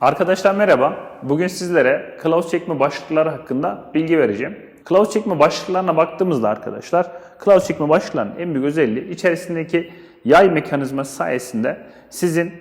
Arkadaşlar merhaba. Bugün sizlere kılavuz çekme başlıkları hakkında bilgi vereceğim. Kılavuz çekme başlıklarına baktığımızda arkadaşlar, kılavuz çekme başlıklarının en büyük özelliği içerisindeki yay mekanizması sayesinde sizin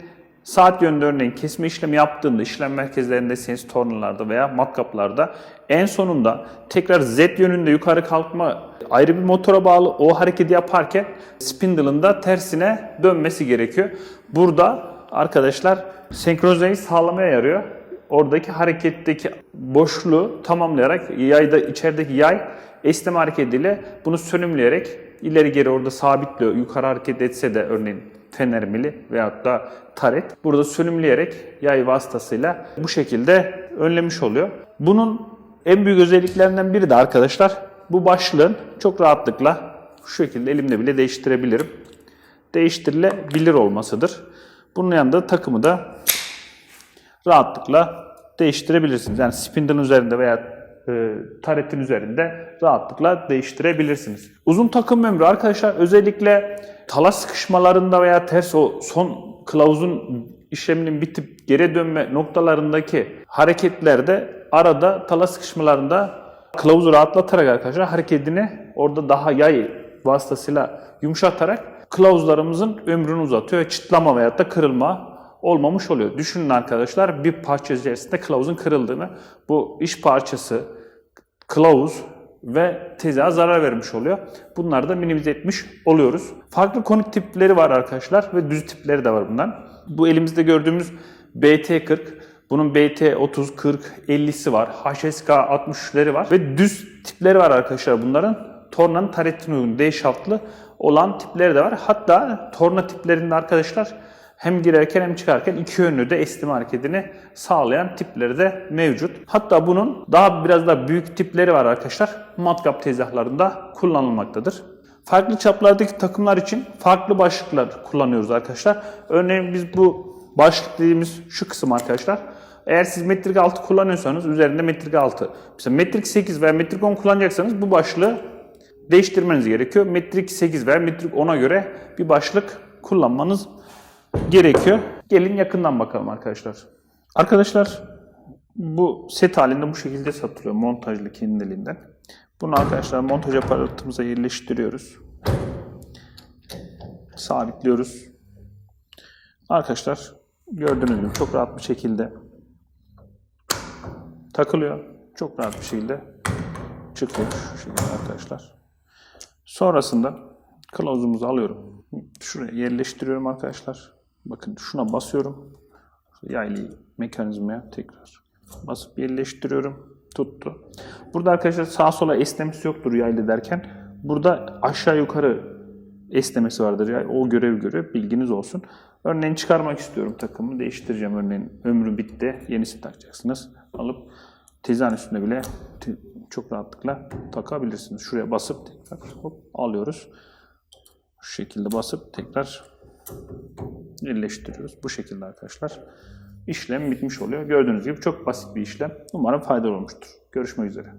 saat yönünde örneğin kesme işlemi yaptığında işlem merkezlerindesiniz tornalarda veya matkaplarda en sonunda tekrar Z yönünde yukarı kalkma ayrı bir motora bağlı o hareketi yaparken spindle'ın da tersine dönmesi gerekiyor. Burada arkadaşlar senkronizeyi sağlamaya yarıyor. Oradaki hareketteki boşluğu tamamlayarak yayda içerideki yay esneme hareketiyle bunu sönümleyerek ileri geri orada sabitliyor. Yukarı hareket etse de örneğin fener mili veyahut da taret burada sönümleyerek yay vasıtasıyla bu şekilde önlemiş oluyor. Bunun en büyük özelliklerinden biri de arkadaşlar bu başlığın çok rahatlıkla şu şekilde elimle bile değiştirebilirim. Değiştirilebilir olmasıdır. Bunun yanında takımı da rahatlıkla değiştirebilirsiniz. Yani spindle'ın üzerinde veya e, taretin üzerinde rahatlıkla değiştirebilirsiniz. Uzun takım ömrü arkadaşlar özellikle tala sıkışmalarında veya ters o son kılavuzun işleminin bitip geri dönme noktalarındaki hareketlerde arada tala sıkışmalarında kılavuzu rahatlatarak arkadaşlar hareketini orada daha yay vasıtasıyla yumuşatarak kılavuzlarımızın ömrünü uzatıyor. Çıtlama veyahut da kırılma olmamış oluyor. Düşünün arkadaşlar bir parça içerisinde kılavuzun kırıldığını. Bu iş parçası, kılavuz ve tezgaha zarar vermiş oluyor. Bunları da minimize etmiş oluyoruz. Farklı konuk tipleri var arkadaşlar ve düz tipleri de var bundan. Bu elimizde gördüğümüz BT40, bunun BT 30, 40, 50'si var. HSK 63'leri var ve düz tipleri var arkadaşlar bunların. Tornanın taretine uygun D şaftlı olan tipleri de var. Hatta torna tiplerinde arkadaşlar hem girerken hem çıkarken iki yönlü de esneme hareketini sağlayan tipleri de mevcut. Hatta bunun daha biraz daha büyük tipleri var arkadaşlar. Matkap tezgahlarında kullanılmaktadır. Farklı çaplardaki takımlar için farklı başlıklar kullanıyoruz arkadaşlar. Örneğin biz bu başlık dediğimiz şu kısım arkadaşlar. Eğer siz metrik 6 kullanıyorsanız üzerinde metrik 6. Mesela metrik 8 veya metrik 10 kullanacaksanız bu başlığı değiştirmeniz gerekiyor. Metrik 8 veya metrik 10'a göre bir başlık kullanmanız gerekiyor. Gelin yakından bakalım arkadaşlar. Arkadaşlar bu set halinde bu şekilde satılıyor montajlı kendiliğinden. Bunu arkadaşlar montaj aparatımıza yerleştiriyoruz. Sabitliyoruz. Arkadaşlar gördüğünüz gibi çok rahat bir şekilde takılıyor. Çok rahat bir şekilde çıkıyor şu şekilde arkadaşlar. Sonrasında kılavuzumuzu alıyorum. Şuraya yerleştiriyorum arkadaşlar. Bakın şuna basıyorum. Yaylı mekanizmaya tekrar basıp yerleştiriyorum. Tuttu. Burada arkadaşlar sağa sola esnemesi yoktur yaylı derken. Burada aşağı yukarı esnemesi vardır. Yani o görev göre bilginiz olsun. Örneğin çıkarmak istiyorum takımı. Değiştireceğim örneğin. Ömrü bitti. Yenisini takacaksınız. Alıp tezgahın üstüne bile çok rahatlıkla takabilirsiniz. Şuraya basıp tekrar hop alıyoruz. Şu şekilde basıp tekrar yerleştiriyoruz. Bu şekilde arkadaşlar. İşlem bitmiş oluyor. Gördüğünüz gibi çok basit bir işlem. Umarım faydalı olmuştur. Görüşmek üzere.